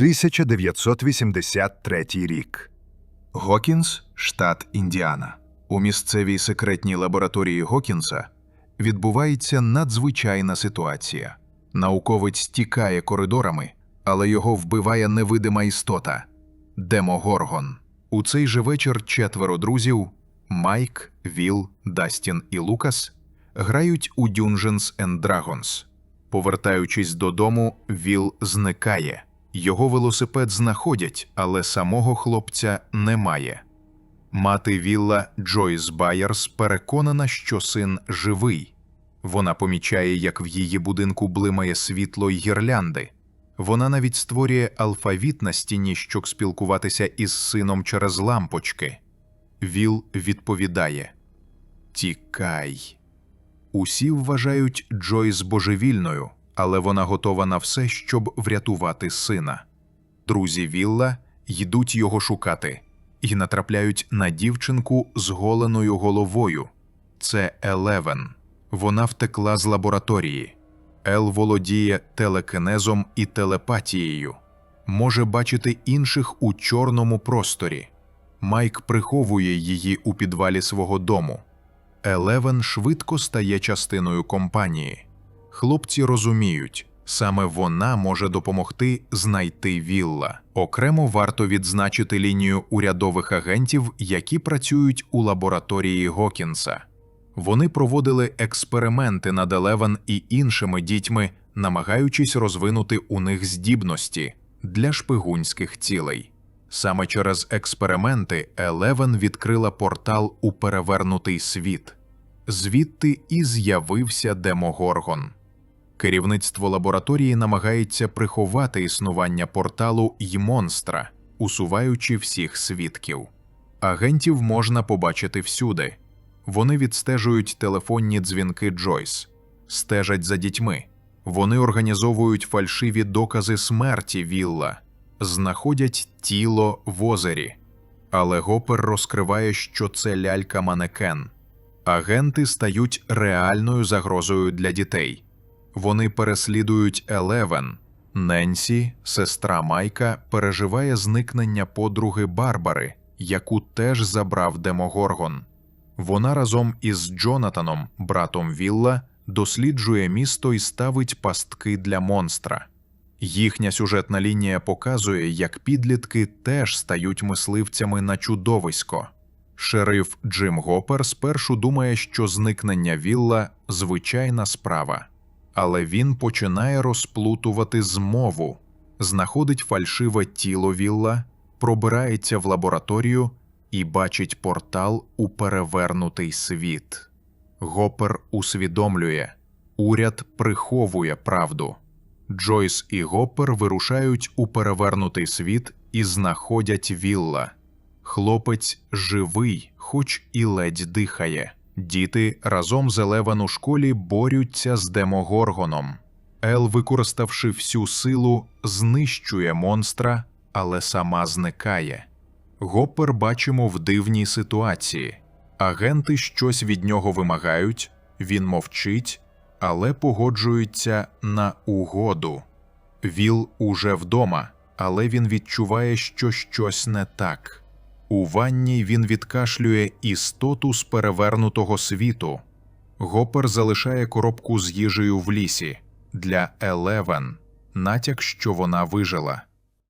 1983 рік. Гокінс, штат Індіана. У місцевій секретній лабораторії Гокінса відбувається надзвичайна ситуація. Науковець тікає коридорами, але його вбиває невидима істота Демогоргон. У цей же вечір четверо друзів Майк, Віл, Дастін і Лукас грають у Dungeons and Dragons. Повертаючись додому, Віл зникає. Його велосипед знаходять, але самого хлопця немає. Мати Вілла Джойс Байерс переконана, що син живий. Вона помічає, як в її будинку блимає світло й гірлянди. Вона навіть створює алфавіт на стіні, щоб спілкуватися із сином через лампочки. Віл відповідає: Тікай. Усі вважають Джойс божевільною, але вона готова на все, щоб врятувати сина. Друзі Вілла йдуть його шукати і натрапляють на дівчинку з голеною головою. Це Елевен. Вона втекла з лабораторії. Ел володіє телекинезом і телепатією, може бачити інших у чорному просторі. Майк приховує її у підвалі свого дому. Елевен швидко стає частиною компанії. Хлопці розуміють, саме вона може допомогти знайти Вілла. Окремо варто відзначити лінію урядових агентів, які працюють у лабораторії Гокінса. Вони проводили експерименти над Елевен і іншими дітьми, намагаючись розвинути у них здібності для шпигунських цілей. Саме через експерименти Елевен відкрила портал у перевернутий світ. Звідти і з'явився Демогоргон. Керівництво лабораторії намагається приховати існування порталу й монстра, усуваючи всіх свідків. Агентів можна побачити всюди. Вони відстежують телефонні дзвінки Джойс, стежать за дітьми. Вони організовують фальшиві докази смерті Вілла, знаходять тіло в озері. Але Гопер розкриває, що це лялька манекен. Агенти стають реальною загрозою для дітей. Вони переслідують Елевен. Ненсі, сестра Майка, переживає зникнення подруги Барбари, яку теж забрав Демогоргон. Вона разом із Джонатаном, братом Вілла, досліджує місто і ставить пастки для монстра. Їхня сюжетна лінія показує, як підлітки теж стають мисливцями на чудовисько. Шериф Джим Гопер спершу думає, що зникнення Вілла звичайна справа, але він починає розплутувати змову, знаходить фальшиве тіло Вілла, пробирається в лабораторію і бачить портал у перевернутий світ. Гопер усвідомлює, уряд приховує правду. Джойс і Гопер вирушають у перевернутий світ і знаходять Вілла. Хлопець живий, хоч і ледь дихає. Діти разом з Елевен у школі борються з Демогоргоном. Ел, використавши всю силу, знищує монстра, але сама зникає. Гоппер бачимо в дивній ситуації. Агенти щось від нього вимагають, він мовчить, але погоджується на угоду. Віл уже вдома, але він відчуває, що щось не так. У ванні він відкашлює істоту з перевернутого світу. Гопер залишає коробку з їжею в лісі для Елевен, натяк, що вона вижила.